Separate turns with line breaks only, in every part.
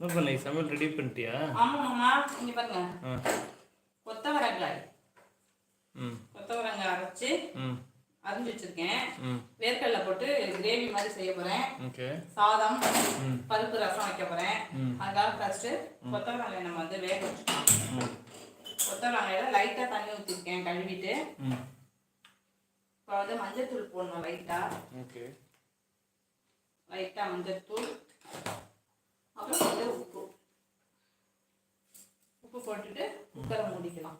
என்ன பண்ணி சமையல் ரெடி பண்ணிட்டியா?
ஆமா மாமா இங்க பாருங்க. கொத்தவரங்காய்.
ம்.
கொத்தவரங்காய் அரைச்சு
ம்.
அரிஞ்சு வச்சிருக்கேன். வேர்க்கடலை போட்டு கிரேவி மாதிரி செய்ய போறேன்.
ஓகே.
சாதம் பருப்பு ரசம் வைக்க போறேன். அதுக்காக ஃபர்ஸ்ட் கொத்தவரங்காய் நம்ம வந்து வேக வச்சுக்கலாம். கொத்தவரங்காயில லைட்டா தண்ணி ஊற்றிருக்கேன் கழுவிட்டு. இப்போ வந்து மஞ்சள் தூள் போடணும் லைட்டா
ஓகே.
லைட்டா மஞ்சள் தூள் அப்புறம் வந்து உப்பு. உப்பு போட்டுட்டு குக்கரை மூடிக்கலாம்.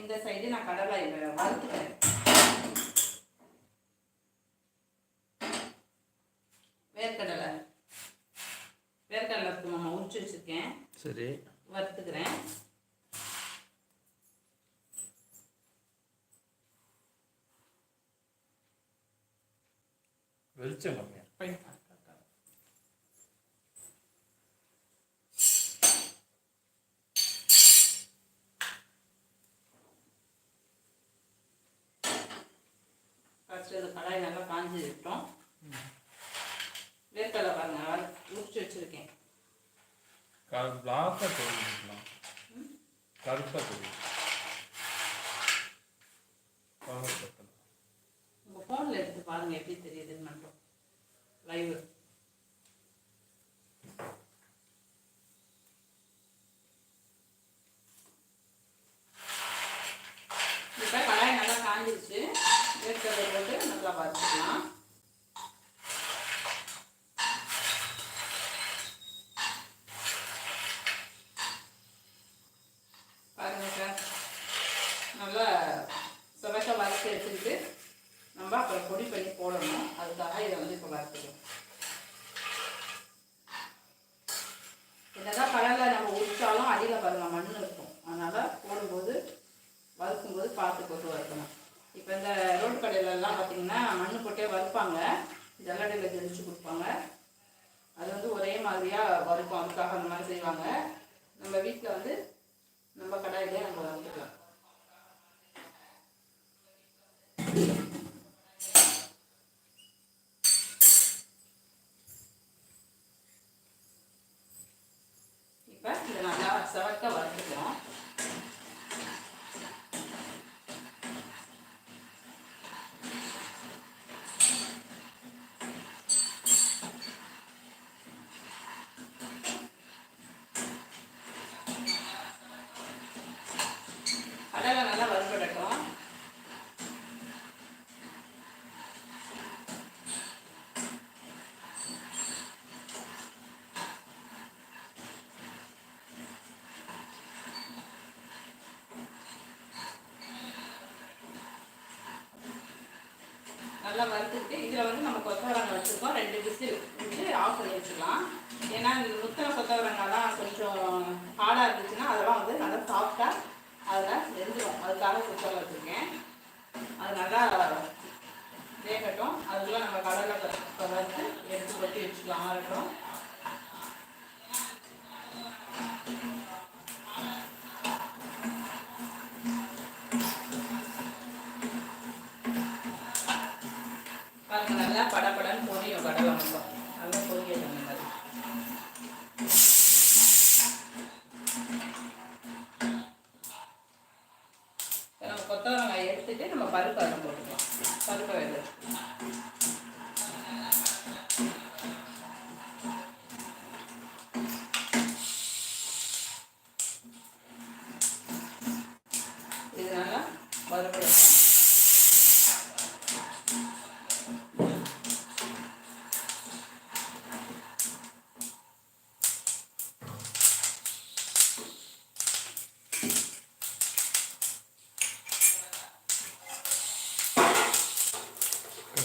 இந்த சைடு நான் கடலை இதை வறுத்துக்கிறேன் வேர்க்கடலை. வேர்க்கடலை மாமா உரிச்சு வச்சிருக்கேன்.
சரி.
வறுத்துக்கிறேன். இது கடாய் நல்லா காஞ்சி விட்டோம் வேர்க்கடலை பாருங்க உரிச்சு வச்சிருக்கேன்.
பிளாக்காக தெரிஞ்சுக்கலாம் கருப்பாக தெரியும் பாவப்பட்டது.
உங்க ஃபோனில் எடுத்து பாருங்க எப்படி தெரியுதுன்னு மட்டும் லைவ் இப்போ கடாய் நல்லா காஞ்சிருச்சு வேர்க்கடலை போட்டு நல்லா வறுத்துக்கலாம் பாருங்க சார் நல்லா சுரக்க வறுத்து எடுத்துக்கிட்டு நம்ம அப்புறம் பொடி பண்ணி போடணும் அதுக்காக இதை வந்து இப்போ வறுத்துக்கணும் என்னதான் கடலை நம்ம உரிச்சாலும் அடியில் பாருங்க மண் இருக்கும் அதனால் போடும்போது வறுக்கும்போது பார்த்து போட்டு வறுக்கணும் இப்போ இந்த ரோட்டு கடையிலலாம் பார்த்தீங்கன்னா மண் கொடுப்பாங்க. ஜல்லடையில் தெளிச்சு கொடுப்பாங்க. அது வந்து ஒரே மாதிரியாக வறுக்கும். அதுக்காக அந்த மாதிரி செய்வாங்க. நம்ம வீட்டில் வந்து நம்ம கடாயிலே நம்ம வறுத்துக்கலாம். இப்போ இதை நல்லா செவக்க வறுத்துக்கிறோம் கடலை நல்லா வறுபடட்டும் நல்லா வறுத்துட்டு இதில் வந்து நம்ம கொத்தவரங்காய் வச்சுருக்கோம். ரெண்டு விசில் விட்டு ஆஃப் பண்ணி வச்சுக்கலாம். ஏன்னா இந்த முத்தின கொத்தவரங்காய்லாம் கொஞ்சம் ஹார்டாக இருந்துச்சுன்னா அதெல்லாம் வந்து நல்லா சாஃப்டாக அதில் வெந்துடும் அதுக்காக குக்கரில் வச்சுருக்கேன். அது நல்லா வேகட்டும். அதுக்குள்ளே நம்ம கடலை வறுத்து எடுத்து கொட்டி வச்சுக்கலாம். ஆகட்டும் பொரியும் கடலை நல்லா பொரியட்டும் இந்த மாதிரி நம்ம கொத்தவரங்காய் எடுத்துட்டு நம்ம பருப்பு அதில் போட்டுக்கலாம். பருப்பை எடுத்து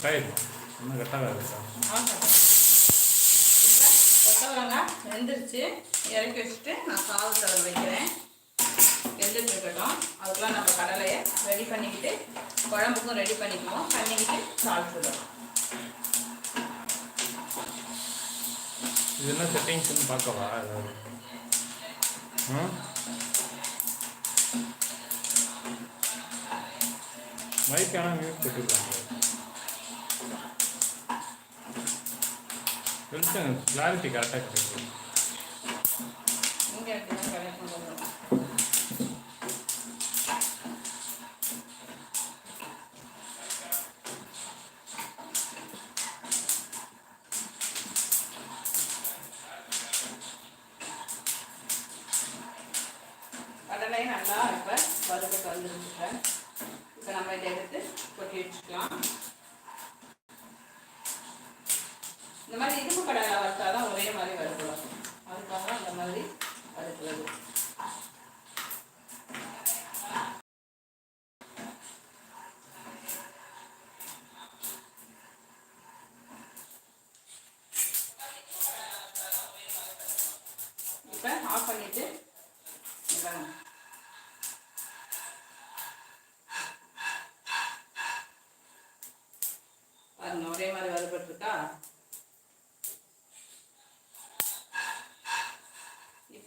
கட்டாயிடும். இன்னும் கட்டாக இருக்கா
கொத்தவரங்காய் வெந்துருச்சு. இறக்கி வச்சுட்டு நான் சாதத்தில் வைக்கிறேன். வெந்துட்டு இருக்கட்டும். அதுக்குலாம் நம்ம கடலையை ரெடி பண்ணிக்கிட்டு குழம்புக்கும் ரெடி பண்ணிக்குவோம். பண்ணிக்கிட்டு சாப்பிட்டுடலாம்
இது என்ன செட்டிங்ஸ்னு பார்க்கவா? ஏதாவது? ம்? மைக் ஆனால் மியூட் போட்டுருக்காங்க வெளிச்சம் கிளாரிட்டி கரெக்டாக கிடைக்கும்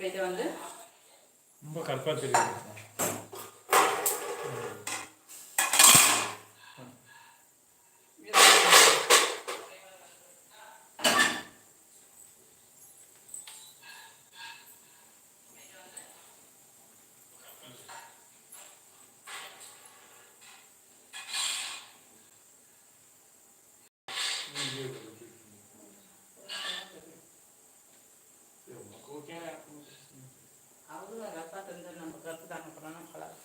இப்போ இதை வந்து
ரொம்ப கருப்பாக தெரியுது.
அவங்க ரப்பா தந்து நம்ம கருப்பு தாங்க போனோம்னா கலர்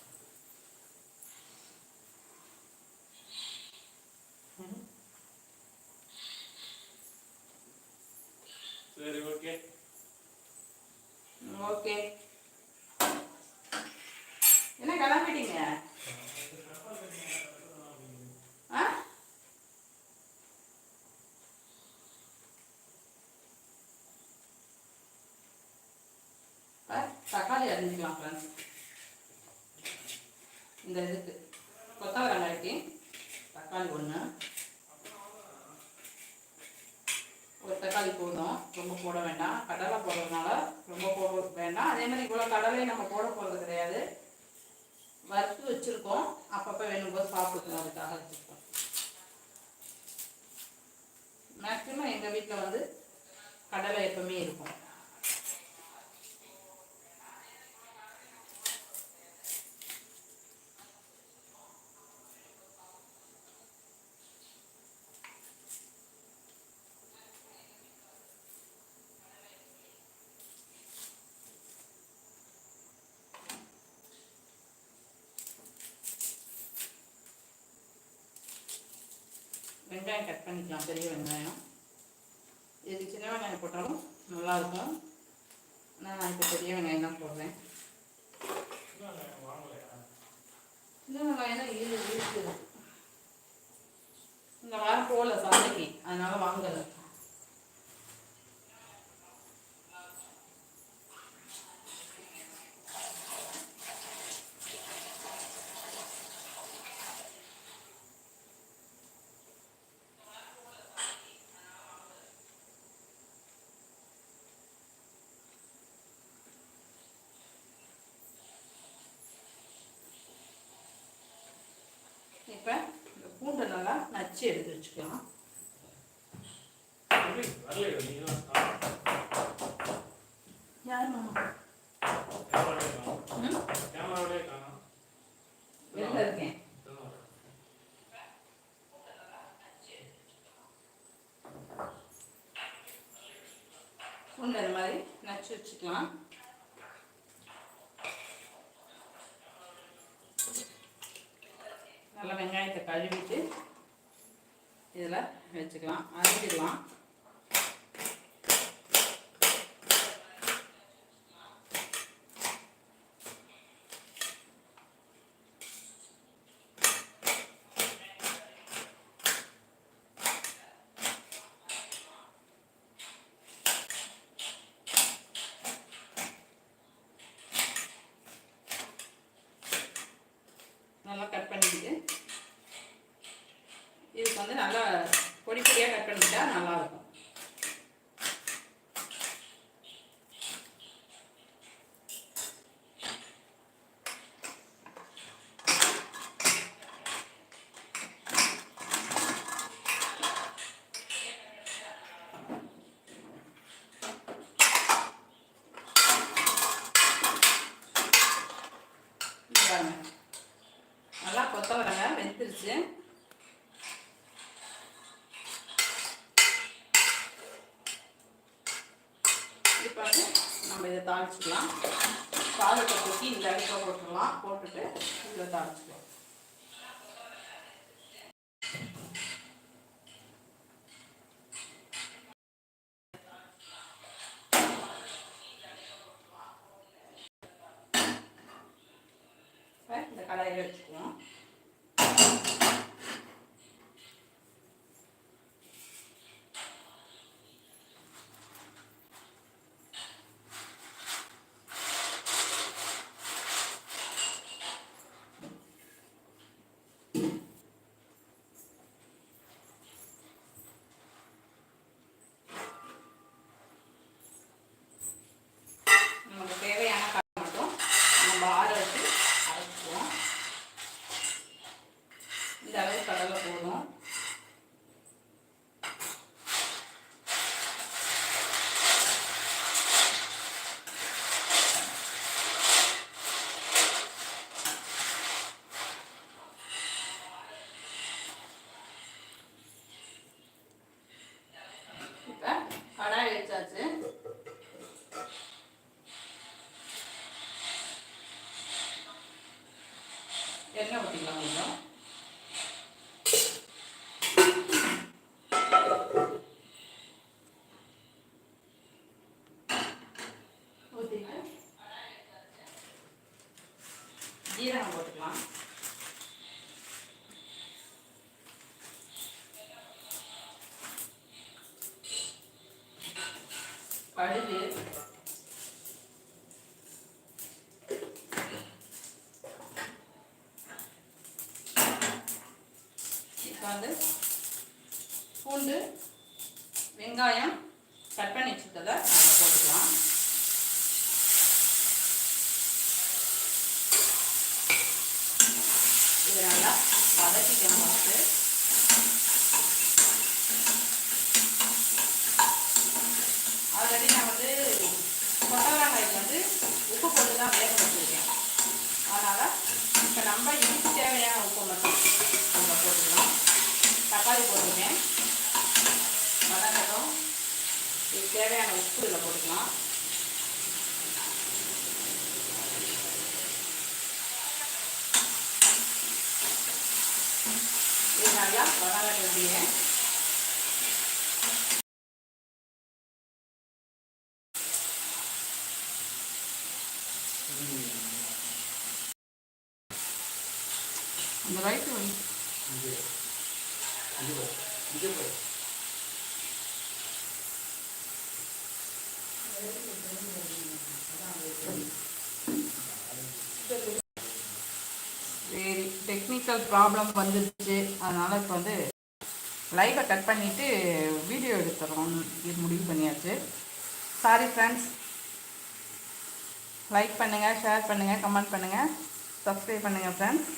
தக்காளி அரிஞ்சிக்கலாம் ஃப்ரெண்ட்ஸ் இந்த இதுக்கு கொத்தவரங்காய்க்கு தக்காளி ஒன்று ஒரு தக்காளி போதும். ரொம்ப போட வேண்டாம். கடலை போடுறதுனால ரொம்ப போட வேண்டாம். அதே மாதிரி இவ்வளோ கடலையும் நம்ம போட போகிறது கிடையாது. வறுத்து வச்சுருக்கோம். அப்பப்போ வேணும்போது சாப்பிட்டுக்கணும் அதுக்காக வச்சுருக்கோம். மேக்ஸிமம் எங்கள் வீட்டில் வந்து கடலை எப்பவுமே இருக்கும். வெங்காயம் கட் பண்ணிக்கலாம் பெரிய வெங்காயம். இது சின்ன வெங்காயம் போட்டாலும் நல்லாயிருக்கும் ஆனால் நான் இப்போ பெரிய வெங்காயம் தான் போடுறேன். சின்ன வெங்காயம் தான் ஈடு இருக்குது இந்த வாரம் போகல சந்தைக்கு அதனால் வாங்கலை இப்போ இந்த பூண்டை நல்லா எடுத்து வச்சுக்கலாம். யார் மாமா? வெளில இருக்கேன். பூண்டை இந்த மாதிரி நச்சு வச்சுக்கலாம். நல்லா வெங்காயத்தை கழுவிட்டு இதில் வச்சுக்கலாம் அரைச்சிடலாம் நல்லா வந்து நல்லா பொடி பொடியாக கட் பண்ணிட்டா நல்லாயிருக்கும். நல்லா கொத்தவரங்க வெந்துருச்சு. தாளிச்சுக்கலாம். சாதத்தை தூக்கி இந்த அடுப்பில் போட்டுடலாம் போட்டுட்டு இதில் தாளிச்சுக்கலாம். இந்த கடாயில் வச்சுக்குவோம் நமக்கு தேவையான காய் மட்டும் நம்ம ஆற வச்சு அரைச்சிக்குவோம் இந்த அளவு கடலை போதும் இப்போ கடாய் வச்சாச்சு எண்ணெய் ஊற்றிக்கலாம் கொஞ்சம் ஊற்றிட்டு ஜீரகம் போட்டுக்கலாம். கடுகு இப்போ வந்து பூண்டு வெங்காயம் கட் பண்ணி வச்சுருக்கதை நம்ம போட்டுக்கலாம் இது நல்லா வதக்கிக்கணும் ஃபஸ்ட்டு ஆல்ரெடி நான் வந்து கொத்தவரங்காய்க்கு வந்து உப்பு போட்டு தான் வேக வச்சுருக்கேன். அதனால் இப்போ நம்ம இதுக்கு தேவையான உப்பு மட்டும் நம்ம போட்டுக்கலாம். தக்காளி போட்டுருக்கேன். வதங்கட்டும் இதுக்கு தேவையான உப்பு இதில் போட்டுக்கலாம் இது நல்லா வதங்க வேண்டிய அந்த ரைட்டு வந்து சரி ப்ராப்ளம் வந்துடுச்சு அதனால் இப்போ வந்து லைவை கட் பண்ணிவிட்டு வீடியோ எடுத்துறோம் இது முடிவு பண்ணியாச்சு. சாரி ஃப்ரெண்ட்ஸ் லைக் பண்ணுங்கள் ஷேர் பண்ணுங்கள் கமெண்ட் பண்ணுங்கள் சப்ஸ்கிரைப் பண்ணுங்கள் ஃப்ரெண்ட்ஸ்